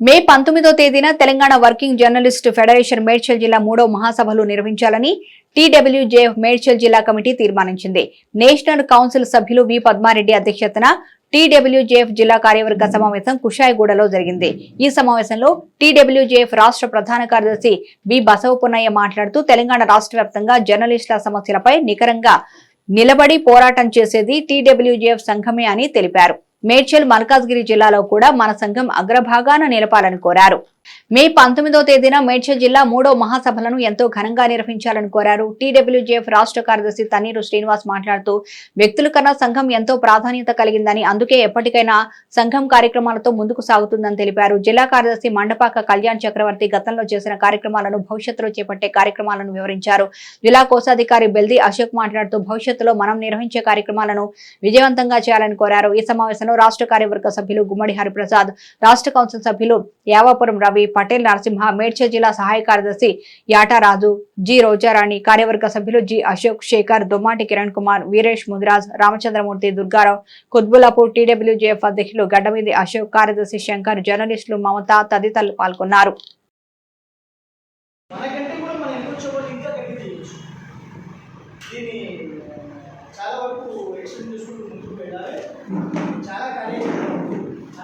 మే పంతొమ్మిదో తేదీన Telangana working journalist federation Medchal జిల్లా మూడో మహాసభలు నిర్వహించాలని టీడబ్ల్యూజేఎఫ్ మేడ్చల్ జిల్లా కమిటీ తీర్మానించింది. నేషనల్ కౌన్సిల్ సభ్యులు వి పద్మారెడ్డి అధ్యక్షతన టీడబ్ల్యూజేఎఫ్ జిల్లా కార్యవర్గ సమావేశం కుషాయిగూడలో జరిగింది. ఈ సమావేశంలో టీడబ్ల్యూజేఎఫ్ రాష్ట్ర ప్రధాన కార్యదర్శి బి బసవపున్నయ్య మాట్లాడుతూ తెలంగాణ రాష్ట్ర వ్యాప్తంగా జర్నలిస్టుల సమస్యలపై నికరంగా నిలబడి పోరాటం చేసేది టీడబ్ల్యూజేఎఫ్ సంఘమే అని తెలిపారు. మేడ్చల్ మల్కాజ్గిరి జిల్లాలో కూడా మన సంఘం అగ్రభాగాన నిలపాలని కోరారు. మే పంతొమ్మిదో తేదీన మేడ్చల్ జిల్లా మూడో మహాసభలను ఎంతో ఘనంగా నిర్వహించాలని కోరారు. టీడబ్ల్యూజీఎఫ్ రాష్ట్ర కార్యదర్శి తన్నీరు శ్రీనివాస్ మాట్లాడుతూ వ్యక్తుల కన్నా సంఘం ఎంతో ప్రాధాన్యత కలిగిందని అందుకే ఎప్పటికైనా సంఘం కార్యక్రమాలతో ముందుకు సాగుతుందని తెలిపారు. జిల్లా కార్యదర్శి మండపాక కళ్యాణ్ చక్రవర్తి గతంలో చేసిన కార్యక్రమాలను భవిష్యత్తులో చేపట్టే కార్యక్రమాలను వివరించారు. జిల్లా కోశాధికారి బెల్ది అశోక్ మాట్లాడుతూ భవిష్యత్తులో మనం నిర్వహించే కార్యక్రమాలను విజయవంతంగా చేయాలని కోరారు. ఈ సమావేశంలో రాష్ట్ర కార్యవర్గ సభ్యులు గుమ్మడి హరిప్రసాద్ రాష్ట్ర కౌన్సిల్ సభ్యులు యావాపురం రవి పటేల్ నరసింహ మేడ్చల్ జిల్లా సహాయ కార్యదర్శి యాటారాజు జి రోజారాణి కార్యవర్గ సభ్యులు జి అశోక్ శేఖర్ దొమ్మాటి కిరణ్ కుమార్ వీరేష్ ముదిరాజ్ రామచంద్రమూర్తి దుర్గారావు కుత్బులాపూర్ టీడబ్ల్యూజేఎఫ్ అధ్యక్షులు గడ్డమీది అశోక్ కార్యదర్శి శంకర్ జర్నలిస్టులు మమత తదితరులు పాల్గొన్నారు. దీన్ని చాలా వరకు ఎక్స్టెండ్ చేసుకుంటూ ముందుకు వెళ్ళాలి. చాలా కానీ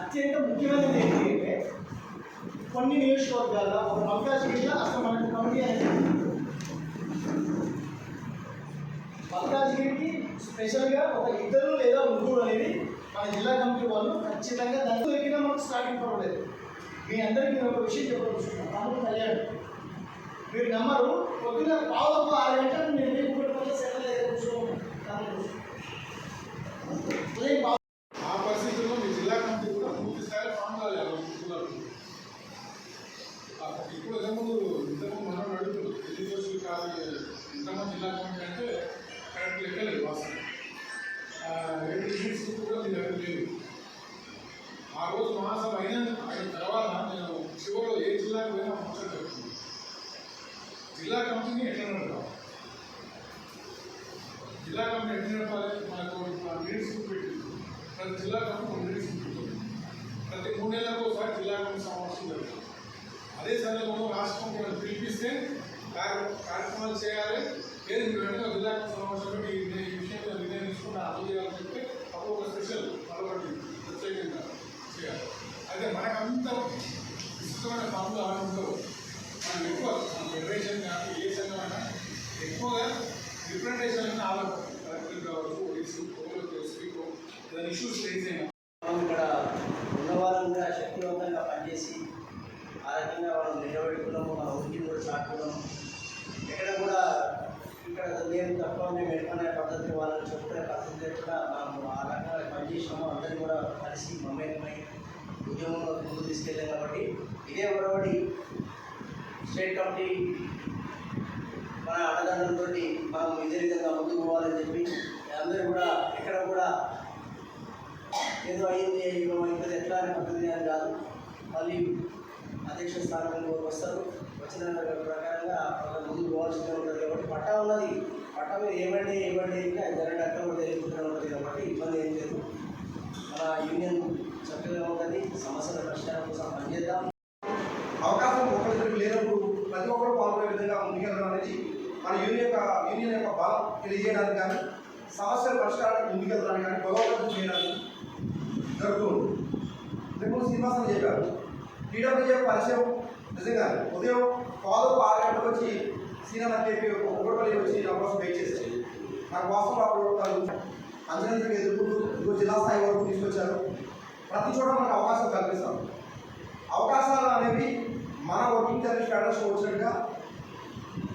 అత్యంత ముఖ్యమైనది ఏంటి? కొన్ని నియోజకవర్గాల ఒక అవకాశం మల్కాజ్గిరిలో అసలు మనకు కమిటీ అనేది మల్కాజ్గిరికి స్పెషల్గా ఒక ఇద్దరు లేదా ముగ్గురు అనేది మన జిల్లా కమిటీ వాళ్ళు ఖచ్చితంగా దాని దొరికినా మనకు స్టార్టింగ్ పర్వాలేదు మీ అందరికీ నేను ఒక విషయం చెప్పదలుచుకున్నాను తమ్ముడు కళ్యాణ్ మీరు నమ్మరు పొద్దున పావులకు ఆరు గంటలు నేను మీకు కూడా సెకండ్ ఆ రోజు మహాసభ అయిన అయిన తర్వాత నేను చివరిలో ఏ జిల్లాకు పోయినా ముచ్చట చెప్తుంది జిల్లా కంపెనీ ఎట్లా నడపాలి? జిల్లా కంపెనీ ఎట్లా నడపాలి? మనకు మీటింగ్స్ పెట్టింది. ప్రతి జిల్లా కంపెనీ మీటింగ్స్ పెట్టింది. ప్రతి మూడు నెలలకు ఒకసారి జిల్లా కంపెనీ సమావేశం జరుగుతుంది. అదే సందర్భంలో రాష్ట్రం కూడా పిలిపిస్తే కార్యక్రమాలు చేయాలి. లేదు మీరు వెంటనే జిల్లా కమిటీ సమావేశం పెట్టి ఈ విషయంలో నిర్ణయం తీసుకుని అర్థం చేయాలి. చేయాలి అయితే మనకంత విస్తృతమైన పనులు అలా మనం ఎక్కువ మన ఫెడరేషన్ కానీ ఏ సంఘమైనా ఎక్కువగా రిప్రజెంటేషన్ అనేది ఆలోచన కావచ్చు ఓడిసి కోర్టు స్పీకర్ ఏదైనా ఇష్యూస్ రేజ్ అయినా. మనం ఇక్కడ ఉన్నవాళ్ళం కూడా శక్తివంతంగా పనిచేసి ఆ రకంగా వాళ్ళు నిలబెట్టుకోవడం మన ఉనికిని కూడా చాటుకోవడం ఎక్కడ కూడా ఇక్కడ నేను తక్కువ మేము ఎట్టుకునే పద్ధతి వాళ్ళని చెప్పుకునే పద్ధతి కూడా మనం పనిచేసినామో అందరూ కూడా కలిసి మమేకమై ఉద్యమంలో ముందుకు తీసుకెళ్ళాం కాబట్టి ఇదే ఒరవడి స్టేట్ కమిటీ మన అన్నదండలతో మనం ఇదే విధంగా ముందుకు పోవాలని చెప్పి అందరూ కూడా ఎక్కడ కూడా ఏదో అయింది ఏమైంది ఎట్లా అని పద్ధతి అని కాదు. మళ్ళీ అధ్యక్ష స్థానంలో వస్తారు. వచ్చిన ప్రకారంగా వాళ్ళ ముందుకు పోవాల్సిందే ఉంటుంది కాబట్టి పట్టా ఉన్నది. పట్టా మీద ఏమండి ఏమండి ఇంకా జరగడం అక్కడ కూడా ఉంటుంది కాబట్టి ఇబ్బంది ఏం లేదు. మన యూనియన్ చక్కగా ఉంటుంది. సమస్యల పరిష్కారం కోసం పనిచేద్దాం. అవకాశం ఒకరికి లేనప్పుడు ప్రతి ఒక్కరు పాల్గొనే విధంగా ముందుకెళ్ళడం అనేది మన యూనియన్ యొక్క యూనియన్ యొక్క బలం తెలియజేయడానికి కానీ సమస్యల పరిష్కారానికి ముందుకెళ్ళడానికి కానీ బలోపేతం చేయడానికి జరుగుతుంది ఇంతకుముందు శ్రీనివాసన్ చెప్పారు టీడబ్ల్యూజే పరిచయం నిజంగా ఉదయం పాలు ఆరు గంటలకు వచ్చి సీనియర్ కేపీ ఒకటి వచ్చి నా కోసం వెయిట్ చేశారు. నాకు వాస్తవం అప్పుడు వాళ్ళు ఎదుర్కొంటూ జిల్లా స్థాయి వరకు తీసుకొచ్చారు. ప్రతి చోట మనకు అవకాశం కల్పిస్తాం. అవకాశాలు అనేవి మన వర్కింగ్ జర్నలిస్ట్ ఫెడరేషన్ వచ్చినట్టుగా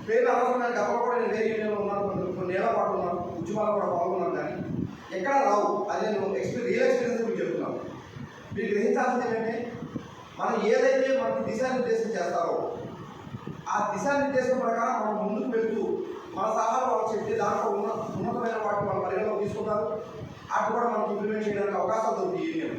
పేరు అనవసరమైన గతంలో కూడా నేను వేరే యూనియన్లో ఉన్నాను కొన్ని కొన్ని ఏళ్ళ పాటు ఉన్నాను ఉద్యమాలు కూడా పాల్గొన్నాను కానీ ఎక్కడ రావు. అది నేను ఎక్స్పీరియన్స్ రియల్ ఎక్స్పీరియన్స్ మీకు చెప్తున్నాను. మీరు గ్రహించాల్సింది ఏంటంటే మనం ఏదైతే మనకు దిశానిర్దేశం చేస్తారో ఆ దిశానిర్దేశం ప్రకారం మనం ముందుకు వెళ్తూ మన సలహాలు వాళ్ళకి చెప్పి దాంట్లో ఉన్న ఉన్నతమైన వాటిని మన పరిగణలో తీసుకుంటారు. అటు కూడా మనకి ఇంప్లిమెంట్ చేయడానికి అవకాశాలు దొరుకుతాయి యూనియన్